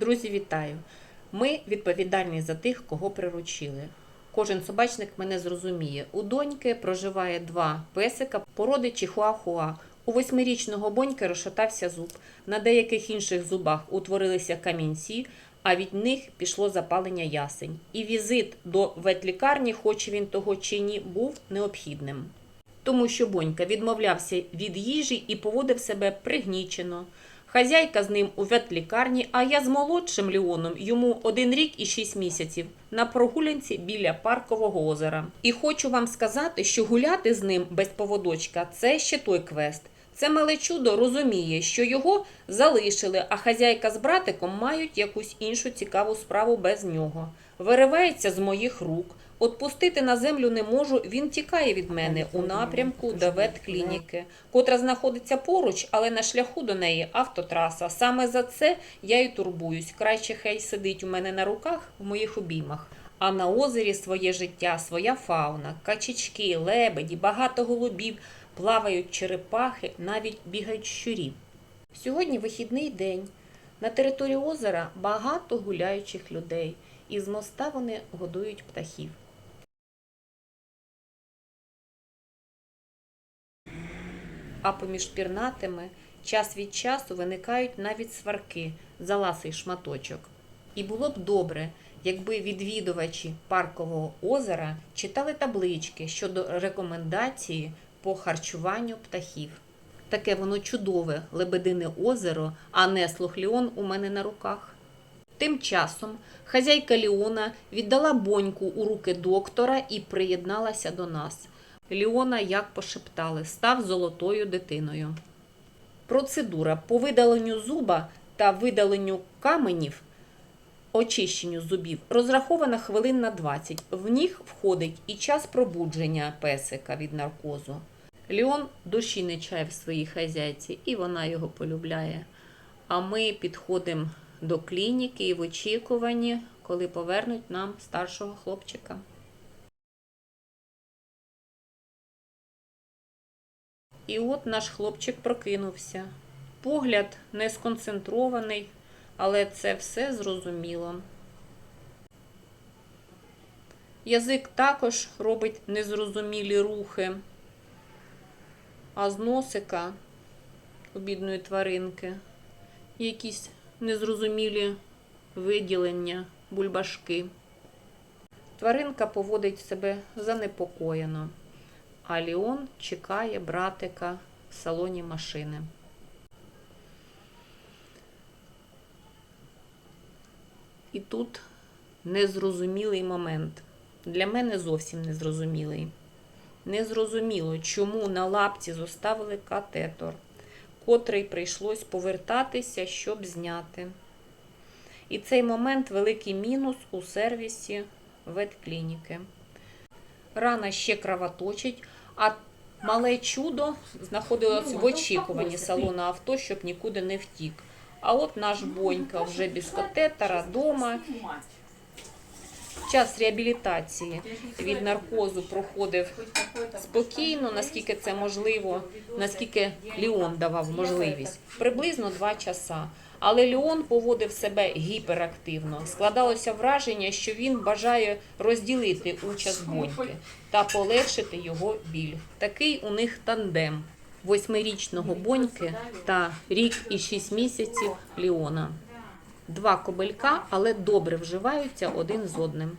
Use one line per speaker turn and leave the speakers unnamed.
Друзі, вітаю! Ми відповідальні за тих, кого приручили. Кожен собачник мене зрозуміє. У доньки проживає два песика породи чихуахуа. У восьмирічного боньки розшатався зуб. На деяких інших зубах утворилися камінці, а від них пішло запалення ясень. І візит до ветлікарні, хоч він того чи ні, був необхідним. Тому що бонька відмовлявся від їжі і поводив себе пригнічено. Хазяйка з ним у ветлікарні, а я з молодшим Леоном йому один рік і шість місяців на прогулянці біля паркового озера. І хочу вам сказати, що гуляти з ним без поводочка це ще той квест. Це мале чудо розуміє, що його залишили, а хазяйка з братиком мають якусь іншу цікаву справу без нього. Виривається з моїх рук. Отпустити на землю не можу, він тікає від мене у напрямку до ветклініки, котра знаходиться поруч, але на шляху до неї автотраса. Саме за це я й турбуюсь. Краще хай сидить у мене на руках в моїх обіймах. А на озері своє життя, своя фауна, качечки, лебеді, багато голубів, плавають черепахи, навіть бігають щурі. Сьогодні вихідний день. На території озера багато гуляючих людей, і з моста вони годують птахів. А поміж пірнатими час від часу виникають навіть сварки за ласий шматочок. І було б добре, якби відвідувачі паркового озера читали таблички щодо рекомендації по харчуванню птахів. Таке воно чудове лебедине озеро, а не слухліон у мене на руках. Тим часом хазяйка Ліона віддала боньку у руки доктора і приєдналася до нас. Ліона, як пошептали, став золотою дитиною. Процедура по видаленню зуба та видаленню каменів, очищенню зубів розрахована хвилин на 20. В них входить і час пробудження песика від наркозу. Ліон душі не чає в своїй хазяйці, і вона його полюбляє. А ми підходимо до клініки і в очікуванні, коли повернуть нам старшого хлопчика. І от наш хлопчик прокинувся. Погляд не сконцентрований, але це все зрозуміло. Язик також робить незрозумілі рухи, а з носика у бідної тваринки якісь незрозумілі виділення, бульбашки. Тваринка поводить себе занепокоєно, а Ліон чекає братика в салоні машини. І тут незрозумілий момент. Для мене зовсім незрозумілий. Незрозуміло, чому на лапці зоставили катетор, котрий прийшлось повертатися, щоб зняти. І цей момент великий мінус у сервісі ветклініки. Рана ще кровоточить, а мале чудо знаходилось в очікуванні салону авто, щоб нікуди не втік. А от наш бонька вже без катетера дома. Час реабілітації від наркозу проходив спокійно, наскільки це можливо, наскільки Ліон давав можливість. Приблизно два часа. Але Леон поводив себе гіперактивно. Складалося враження, що він бажає розділити участь боньки та полегшити його біль. Такий у них тандем восьмирічного боньки та рік і шість місяців Ліона. Два кобелька, але добре вживаються один з одним.